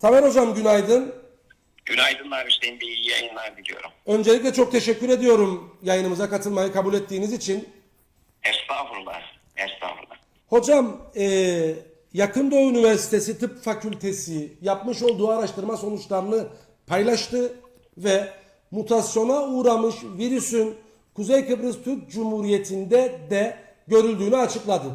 Tamer Hocam günaydın. Günaydınlar Hüseyin Bey, iyi yayınlar diliyorum. Öncelikle çok teşekkür ediyorum yayınımıza katılmayı kabul ettiğiniz için. Estağfurullah, estağfurullah. Hocam eee Yakın Doğu Üniversitesi Tıp Fakültesi yapmış olduğu araştırma sonuçlarını paylaştı ve mutasyona uğramış virüsün Kuzey Kıbrıs Türk Cumhuriyeti'nde de görüldüğünü açıkladı.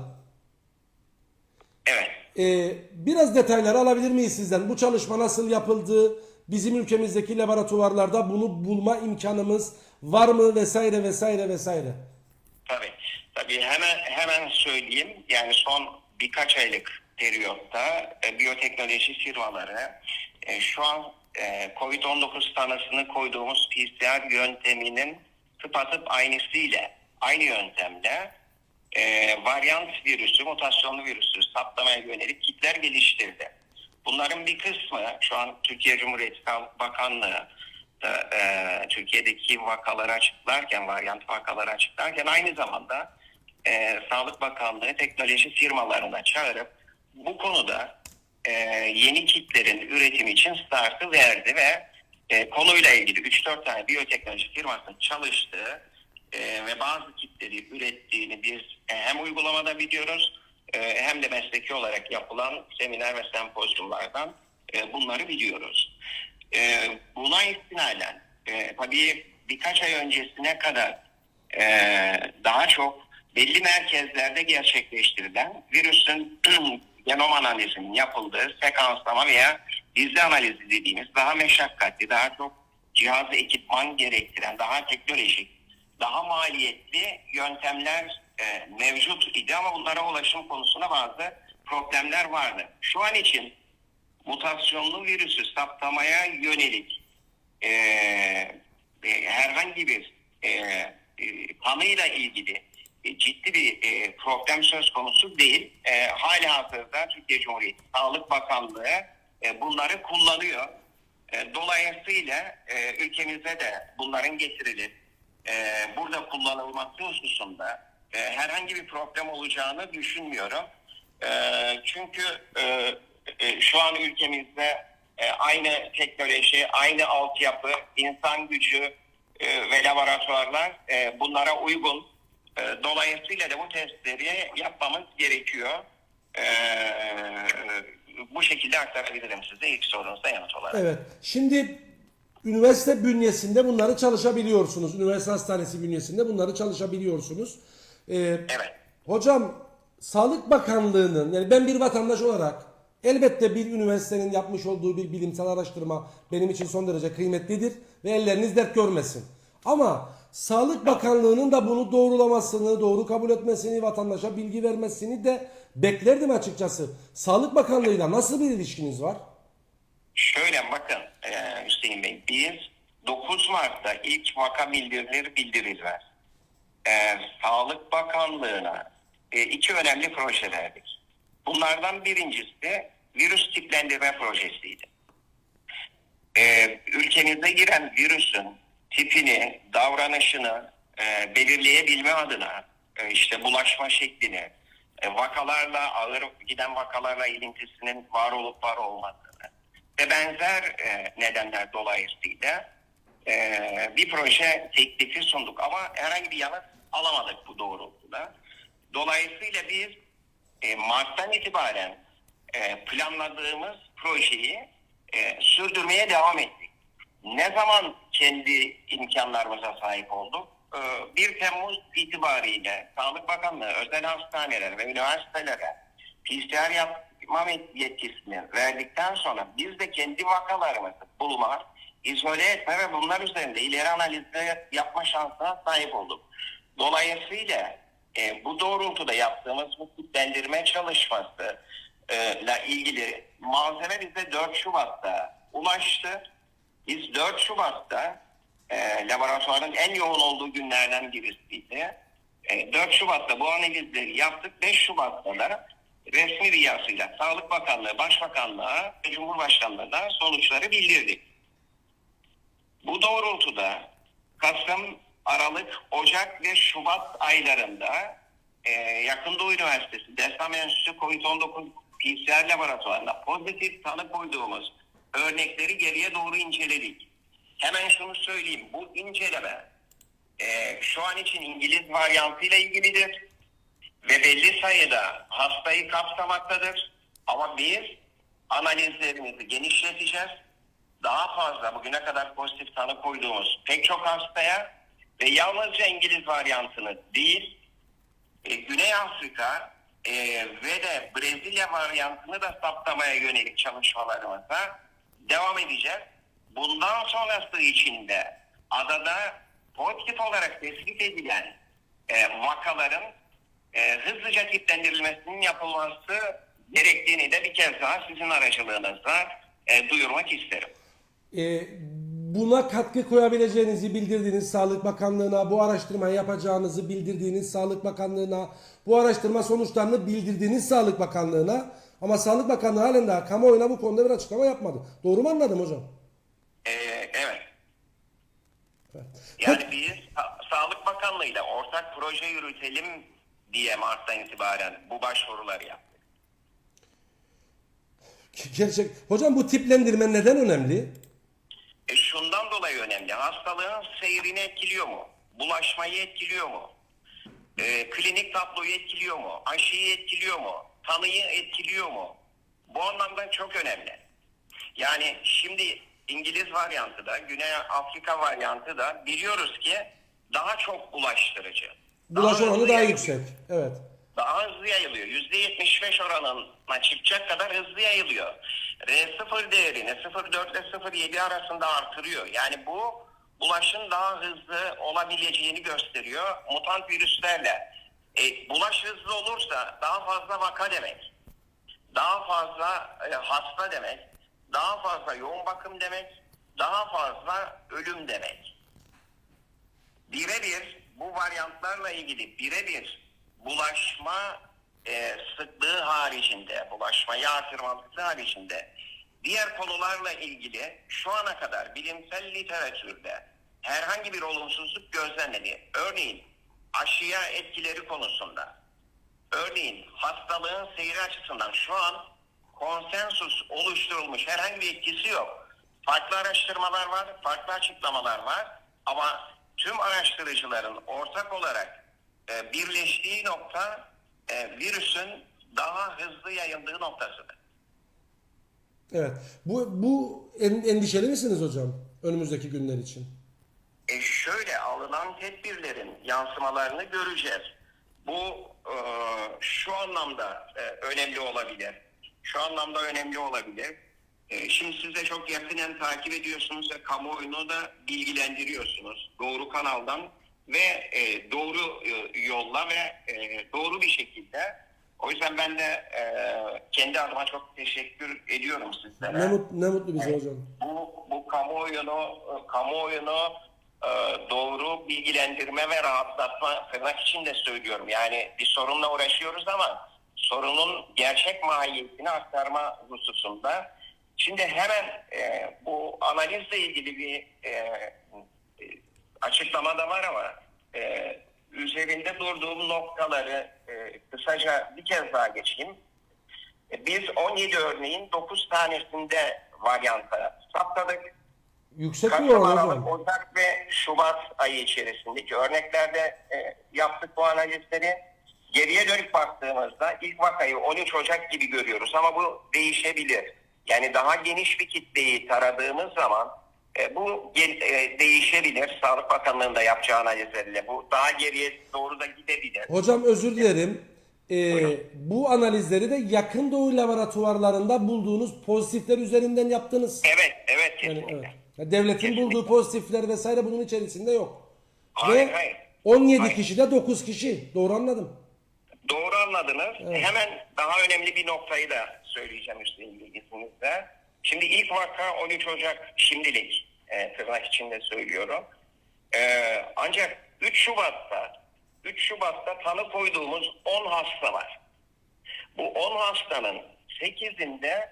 Evet, Ee, biraz detayları alabilir miyiz sizden? Bu çalışma nasıl yapıldı? Bizim ülkemizdeki laboratuvarlarda bunu bulma imkanımız var mı vesaire vesaire vesaire. tabii. Tabii hemen hemen söyleyeyim. Yani son birkaç aylık periyotta e, biyoteknoloji firmaları e, şu an e, COVID-19 tanısını koyduğumuz PCR yönteminin tıpatıp aynısıyla, aynı yöntemle e, varyant virüsü, mutasyonlu virüsü saptamaya yönelik kitler geliştirdi. Bunların bir kısmı şu an Türkiye Cumhuriyeti Bakanlığı da, e, Türkiye'deki vakaları açıklarken, varyant vakaları açıklarken aynı zamanda e, Sağlık Bakanlığı teknoloji firmalarına çağırıp bu konuda e, yeni kitlerin üretimi için startı verdi ve e, konuyla ilgili 3-4 tane biyoteknoloji firması çalıştı e, ve bazı kitleri ürettiğini biz e, hem uygulamada biliyoruz e, hem de mesleki olarak yapılan seminer ve sempozyumlardan e, bunları biliyoruz. E, buna istinaden e, tabii birkaç ay öncesine kadar e, daha çok belli merkezlerde gerçekleştirilen virüsün genom analizinin yapıldığı sekanslama veya dizi analizi dediğimiz daha meşakkatli, daha çok cihaz ekipman gerektiren, daha teknolojik, daha maliyetli yöntemler e, mevcut idi ama bunlara ulaşım konusunda bazı problemler vardı. Şu an için mutasyonlu virüsü saptamaya yönelik e, e, herhangi bir e, e, tanıyla ilgili ciddi bir e, problem söz konusu değil. E, hali hazırda Türkiye Cumhuriyeti Sağlık Bakanlığı e, bunları kullanıyor. E, dolayısıyla e, ülkemizde de bunların getirilip e, burada kullanılması hususunda e, herhangi bir problem olacağını düşünmüyorum. E, çünkü e, e, şu an ülkemizde e, aynı teknoloji, aynı altyapı, insan gücü e, ve laboratuvarlar e, bunlara uygun. E, dolayısıyla da bu testleri yapmamız gerekiyor. E, bu şekilde aktarabilirim size ilk sorunuza yanıt olarak. Evet. Şimdi üniversite bünyesinde bunları çalışabiliyorsunuz. Üniversite hastanesi bünyesinde bunları çalışabiliyorsunuz. Ee, Evet. Hocam Sağlık Bakanlığı'nın yani ben bir vatandaş olarak elbette bir üniversitenin yapmış olduğu bir bilimsel araştırma benim için son derece kıymetlidir ve elleriniz dert görmesin. Ama Sağlık Bakanlığı'nın da bunu doğrulamasını, doğru kabul etmesini, vatandaşa bilgi vermesini de beklerdim açıkçası. Sağlık Bakanlığı'yla nasıl bir ilişkiniz var? Şöyle bakın e, Hüseyin Bey, biz 9 Mart'ta ilk vaka bildirileri bildirilmez. E, Sağlık Bakanlığı'na e, iki önemli proje verdik. Bunlardan birincisi virüs tiplendirme projesiydi. E, ülkemize giren virüsün tipini, davranışını e, belirleyebilme adına e, işte bulaşma şeklini, e, vakalarla ağır giden vakalarla ilintisinin var olup var olmadığını ve benzer e, nedenler dolayısıyla e, bir proje teklifi sunduk ama herhangi bir yanıt alamadık bu doğrultuda. Dolayısıyla biz e, Mart'tan itibaren e, planladığımız projeyi e, sürdürmeye devam ettik. Ne zaman kendi imkanlarımıza sahip olduk? Ee, 1 Temmuz itibariyle Sağlık Bakanlığı özel hastanelere ve üniversitelere PCR yapma yetkisini verdikten sonra biz de kendi vakalarımızı bulma, izole etme ve bunlar üzerinde ileri analizler yapma şansına sahip olduk. Dolayısıyla e, bu doğrultuda yaptığımız bu kitlendirme çalışması e, ile ilgili malzeme bize 4 Şubat'ta ulaştı. Biz 4 Şubat'ta e, laboratuvarın en yoğun olduğu günlerden birisiydi. E, 4 Şubat'ta bu analizleri yaptık. 5 Şubat'ta da resmi riyasıyla Sağlık Bakanlığı, Başbakanlığa ve Cumhurbaşkanlığına sonuçları bildirdik. Bu doğrultuda Kasım Aralık, Ocak ve Şubat aylarında e, Yakın Doğu Üniversitesi Destam Enstitüsü COVID-19 PCR laboratuvarında pozitif tanı koyduğumuz örnekleri geriye doğru inceledik. Hemen şunu söyleyeyim. Bu inceleme e, şu an için İngiliz varyantıyla ilgilidir ve belli sayıda hastayı kapsamaktadır. Ama biz analizlerimizi genişleteceğiz. Daha fazla bugüne kadar pozitif tanı koyduğumuz pek çok hastaya ve yalnızca İngiliz varyantını değil, e, Güney Afrika e, ve de Brezilya varyantını da saptamaya yönelik çalışmalarımıza devam edeceğiz. Bundan sonrası için de adada pozitif olarak tespit edilen e, vakaların e, hızlıca tiplendirilmesinin yapılması gerektiğini de bir kez daha sizin aracılığınızla e, duyurmak isterim. E, buna katkı koyabileceğinizi bildirdiğiniz Sağlık Bakanlığı'na, bu araştırmayı yapacağınızı bildirdiğiniz Sağlık Bakanlığı'na, bu araştırma sonuçlarını bildirdiğiniz Sağlık Bakanlığı'na ama Sağlık Bakanlığı halen daha kamuoyuna bu konuda bir açıklama yapmadı. Doğru mu anladım hocam? E, evet. Evet. Yani biz Sa- Sağlık Bakanlığı ile ortak proje yürütelim diye Mart'tan itibaren bu başvuruları yaptık. Gerçek. Hocam bu tiplendirme neden önemli? E şundan dolayı önemli. Hastalığın seyrini etkiliyor mu? Bulaşmayı etkiliyor mu? E, klinik tabloyu etkiliyor mu? Aşıyı etkiliyor mu? Tanıyı etkiliyor mu? Bu anlamda çok önemli. Yani şimdi İngiliz varyantı da, Güney Afrika varyantı da biliyoruz ki daha çok bulaştırıcı. Bulaş oranı daha yayılıyor. yüksek. Evet. Daha hızlı yayılıyor. %75 oranına çıkacak kadar hızlı yayılıyor. R0 değerini 0.4 ile 0.7 arasında artırıyor. Yani bu bulaşın daha hızlı olabileceğini gösteriyor mutant virüslerle. E, bulaş hızlı olursa daha fazla vaka demek. Daha fazla e, hasta demek. Daha fazla yoğun bakım demek. Daha fazla ölüm demek birebir bu varyantlarla ilgili birebir bulaşma e, sıklığı haricinde, bulaşmayı artırmalıklığı haricinde diğer konularla ilgili şu ana kadar bilimsel literatürde herhangi bir olumsuzluk gözlenmedi. Örneğin aşıya etkileri konusunda, örneğin hastalığın seyri açısından şu an konsensus oluşturulmuş herhangi bir etkisi yok. Farklı araştırmalar var, farklı açıklamalar var ama tüm araştırıcıların ortak olarak e, birleştiği nokta e, virüsün daha hızlı yayıldığı noktasıdır. Evet. Bu, bu en- endişeli misiniz hocam? Önümüzdeki günler için. E şöyle alınan tedbirlerin yansımalarını göreceğiz. Bu e, şu anlamda e, önemli olabilir. Şu anlamda önemli olabilir. E, şimdi siz de çok yakinen takip ediyorsunuz ve kamuoyunu da bilgilendiriyorsunuz. Doğru kanaldan ve e, doğru e, yolla ve e, doğru bir şekilde. O yüzden ben de e, kendi adıma çok teşekkür ediyorum sizlere Ne, mut, ne mutlu bize hocam. bu, bu kamuoyunu, kamuoyunu e, doğru bilgilendirme ve rahatlatma tırnak için de söylüyorum. Yani bir sorunla uğraşıyoruz ama sorunun gerçek mahiyetini aktarma hususunda. Şimdi hemen e, bu analizle ilgili bir e, açıklama da var ama e, üzerinde durduğum noktaları e, kısaca bir kez daha geçeyim. E, Biz 17 örneğin 9 tanesinde varyanta saptadık. Yüksek mi oran hocam? Ocak ve Şubat ayı içerisindeki örneklerde e, yaptık bu analizleri. Geriye dönüp baktığımızda ilk vakayı 13 Ocak gibi görüyoruz ama bu değişebilir. Yani daha geniş bir kitleyi taradığımız zaman e, bu e, değişebilir. Sağlık Bakanlığı'nda yapacağı analizlerle bu daha geriye doğru da gidebilir. Hocam özür dilerim. Ee, bu analizleri de yakın doğu laboratuvarlarında bulduğunuz pozitifler üzerinden yaptınız. Evet, evet Yani, kesinlikle. evet. Ya Devletin Kesinlikle. bulduğu pozitifler vesaire bunun içerisinde yok. Hayır, Ve hayır. 17 Hayır. kişi de 9 kişi. Doğru anladım. Doğru anladınız. Hemen daha önemli bir noktayı da söyleyeceğim Hüseyin bilgisinizle. Şimdi ilk vaka 13 Ocak şimdilik e, tırnak içinde söylüyorum. E, ancak 3 Şubat'ta 3 Şubat'ta tanı koyduğumuz 10 hasta var. Bu 10 hastanın 8'inde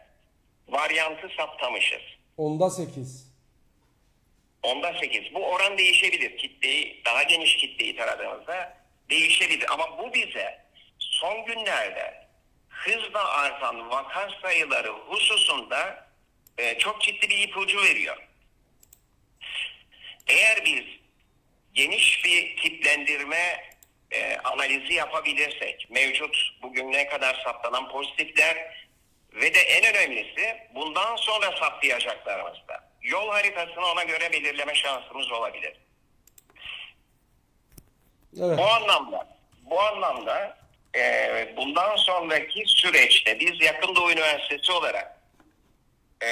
varyantı saptamışız. Onda 8. Onda 8. Bu oran değişebilir. Kitleyi, daha geniş kitleyi taradığımızda değişebilir. Ama bu bize son günlerde hızla artan vaka sayıları hususunda e, çok ciddi bir ipucu veriyor. Eğer biz geniş bir tiplendirme e, analizi yapabilirsek, mevcut bugün ne kadar saptanan pozitifler ve de en önemlisi bundan sonra saptayacaklarımızda yol haritasını ona göre belirleme şansımız olabilir. Evet. Bu anlamda bu anlamda e, bundan sonraki süreçte biz Yakın Doğu Üniversitesi olarak e,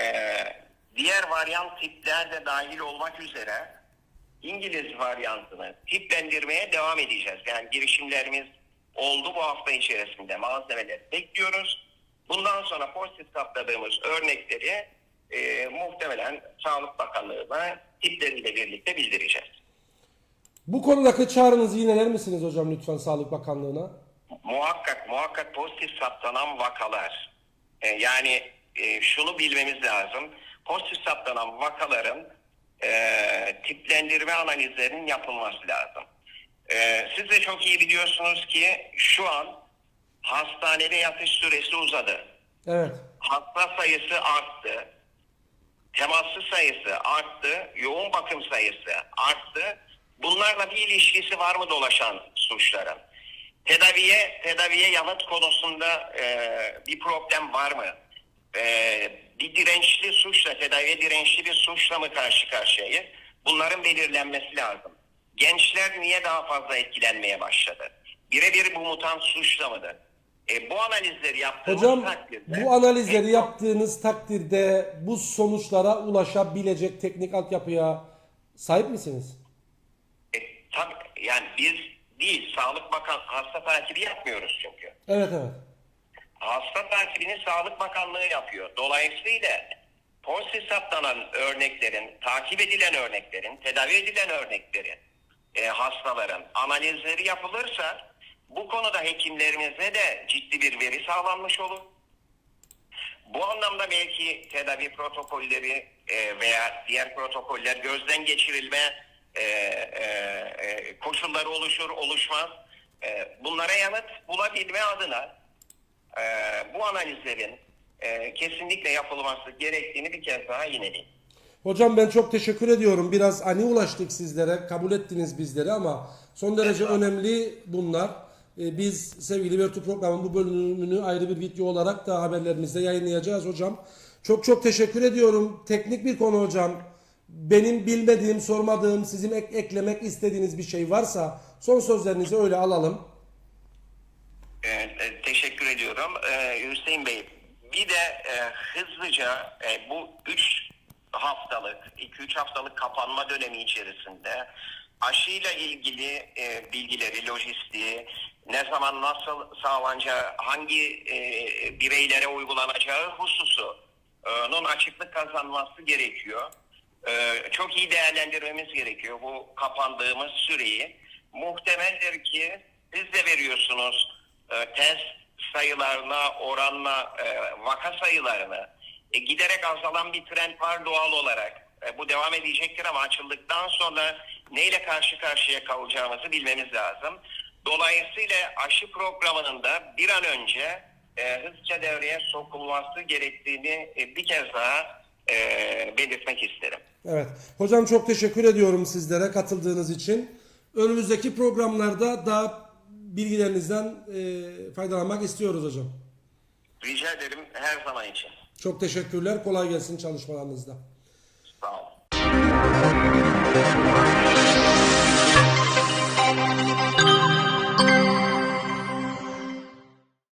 diğer varyant tipler de dahil olmak üzere İngiliz varyantını tiplendirmeye devam edeceğiz. Yani girişimlerimiz oldu bu hafta içerisinde malzemeleri bekliyoruz. Bundan sonra pozitif saptadığımız örnekleri e, muhtemelen Sağlık Bakanlığı'na tipleriyle birlikte bildireceğiz. Bu konudaki çağrınızı yineler misiniz hocam lütfen Sağlık Bakanlığı'na? muhakkak muhakkak pozitif saptanan vakalar e, yani e, şunu bilmemiz lazım pozitif saptanan vakaların e, tiplendirme analizlerinin yapılması lazım. E, siz de çok iyi biliyorsunuz ki şu an hastanede yatış süresi uzadı. Evet. Hasta sayısı arttı. Temaslı sayısı arttı. Yoğun bakım sayısı arttı. Bunlarla bir ilişkisi var mı dolaşan suçların? Tedaviye tedaviye yanıt konusunda e, bir problem var mı? E, bir dirençli suçla, tedaviye dirençli bir suçla mı karşı karşıyayız? Bunların belirlenmesi lazım. Gençler niye daha fazla etkilenmeye başladı? Birebir bu mutant suçla mıdır? E, bu analizleri yaptığımız Hocam takdirde... bu analizleri yaptığınız takdirde bu sonuçlara ulaşabilecek teknik altyapıya sahip misiniz? E, tabii yani biz değil, Sağlık Bakan hasta takibi yapmıyoruz çünkü. Evet evet. Hasta takibini Sağlık Bakanlığı yapıyor. Dolayısıyla pozitif saptanan örneklerin, takip edilen örneklerin, tedavi edilen örneklerin, e, hastaların analizleri yapılırsa bu konuda hekimlerimize de ciddi bir veri sağlanmış olur. Bu anlamda belki tedavi protokolleri e, veya diğer protokoller gözden geçirilme e, e, koşulları oluşur oluşmaz. E, bunlara yanıt bulabilme adına e, bu analizlerin e, kesinlikle yapılması gerektiğini bir kez daha yineleyeyim. Hocam ben çok teşekkür ediyorum. Biraz ani ulaştık sizlere. Kabul ettiniz bizleri ama son derece önemli bunlar. Ee, Biz sevgili Virtu programın bu bölümünü ayrı bir video olarak da haberlerimizde yayınlayacağız hocam. Çok çok teşekkür ediyorum. Teknik bir konu hocam. Benim bilmediğim, sormadığım, sizin ek- eklemek istediğiniz bir şey varsa son sözlerinizi öyle alalım. E, e, teşekkür ediyorum. E, Hüseyin Bey bir de e, hızlıca e, bu 3 haftalık, 2-3 haftalık kapanma dönemi içerisinde aşıyla ilgili e, bilgileri, lojistiği, ne zaman nasıl sağlanacağı, hangi e, bireylere uygulanacağı hususunun açıklık kazanması gerekiyor. E, çok iyi değerlendirmemiz gerekiyor bu kapandığımız süreyi. Muhtemeldir ki siz de veriyorsunuz e, test sayılarına oranla e, vaka sayılarını e, giderek azalan bir trend var doğal olarak. E, bu devam edecektir ama açıldıktan sonra neyle karşı karşıya kalacağımızı bilmemiz lazım. Dolayısıyla aşı programının da bir an önce e, hızlıca devreye sokulması gerektiğini e, bir kez daha e, belirtmek isterim. Evet. Hocam çok teşekkür ediyorum sizlere katıldığınız için. Önümüzdeki programlarda daha bilgilerinizden e, faydalanmak istiyoruz hocam. Rica ederim her zaman için. Çok teşekkürler. Kolay gelsin çalışmalarınızda. Sağ olun.